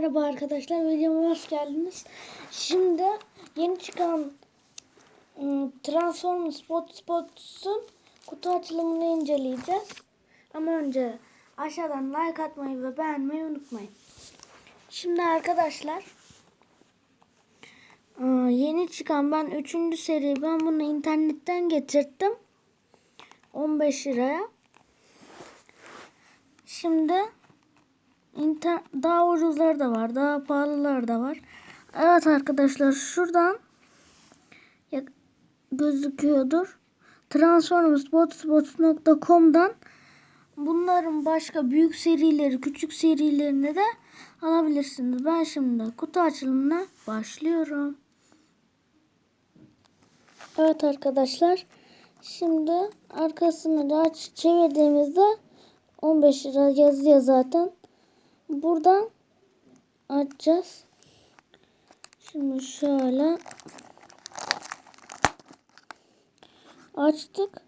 Merhaba arkadaşlar, videoma hoş geldiniz. Şimdi yeni çıkan ım, Transformers Spot Spots'un kutu açılımını inceleyeceğiz. Ama önce aşağıdan like atmayı ve beğenmeyi unutmayın. Şimdi arkadaşlar ıı, yeni çıkan ben 3. seri ben bunu internetten getirttim. 15 liraya. Şimdi İnter daha ucuzları da var, daha pahalıları da var. Evet arkadaşlar şuradan gözüküyordur. Transformersbotsbots.com'dan bunların başka büyük serileri, küçük serilerini de alabilirsiniz. Ben şimdi kutu açılımına başlıyorum. Evet arkadaşlar. Şimdi arkasını da aç çevirdiğimizde 15 lira yazıyor zaten. Buradan açacağız. Şimdi şöyle açtık.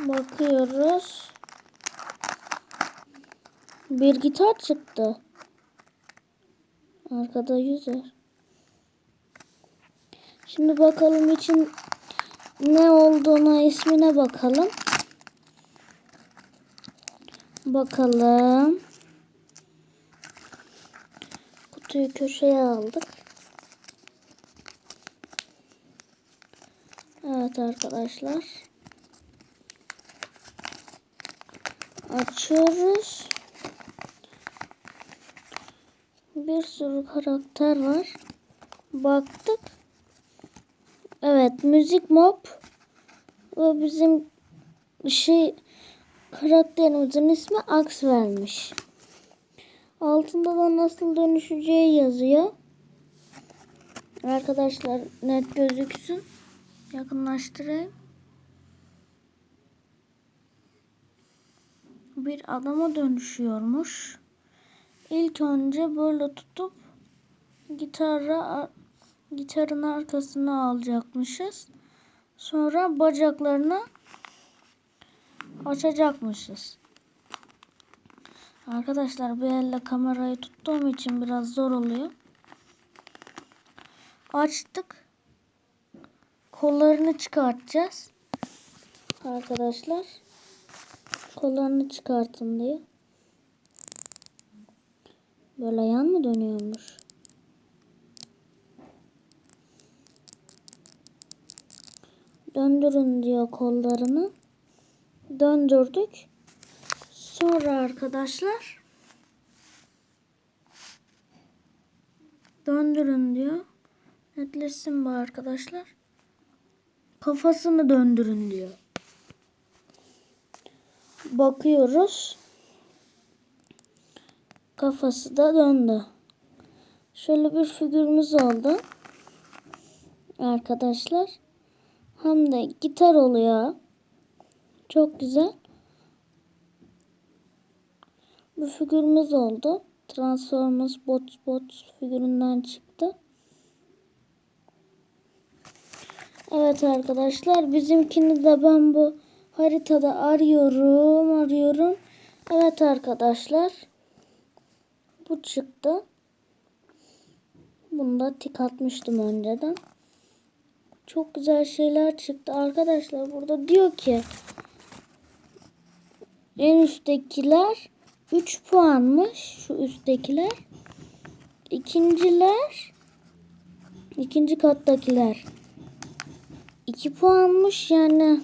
Bakıyoruz. Bir gitar çıktı. Arkada yüzer. Şimdi bakalım için ne olduğuna ismine bakalım. Bakalım. Kutuyu köşeye aldık. Evet arkadaşlar. Açıyoruz. Bir sürü karakter var. Baktık. Evet müzik mob ve bizim şey karakterimizin ismi Axwell'miş. Altında da nasıl dönüşeceği yazıyor. Arkadaşlar net gözüksün. Yakınlaştırayım. Bir adama dönüşüyormuş. İlk önce böyle tutup gitarra gitarın arkasına alacakmışız. Sonra bacaklarını açacakmışız. Arkadaşlar bir elle kamerayı tuttuğum için biraz zor oluyor. Açtık. Kollarını çıkartacağız. Arkadaşlar. Kollarını çıkartın diye. Böyle yan mı dönüyormuş? Döndürün diyor kollarını. Döndürdük. Sonra arkadaşlar döndürün diyor. Netleşsin bu arkadaşlar. Kafasını döndürün diyor. Bakıyoruz. Kafası da döndü. Şöyle bir figürümüz oldu. Arkadaşlar. Hem de gitar oluyor. Çok güzel. Bu figürümüz oldu. Transformers Bots Bots figüründen çıktı. Evet arkadaşlar bizimkini de ben bu haritada arıyorum arıyorum. Evet arkadaşlar. Bu çıktı. Bunu da tik atmıştım önceden. Çok güzel şeyler çıktı. Arkadaşlar burada diyor ki en üsttekiler 3 puanmış şu üsttekiler. İkinciler ikinci kattakiler 2 puanmış yani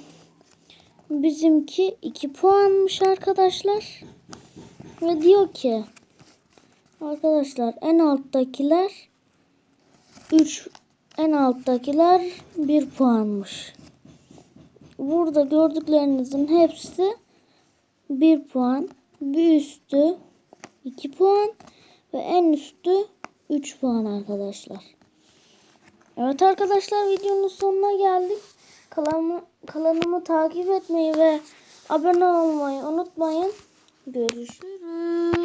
bizimki 2 puanmış arkadaşlar. Ve diyor ki arkadaşlar en alttakiler 3 en alttakiler 1 puanmış. Burada gördüklerinizin hepsi 1 puan. Bir üstü 2 puan ve en üstü 3 puan arkadaşlar. Evet arkadaşlar videonun sonuna geldik. Kanalımı, kanalımı takip etmeyi ve abone olmayı unutmayın. Görüşürüz.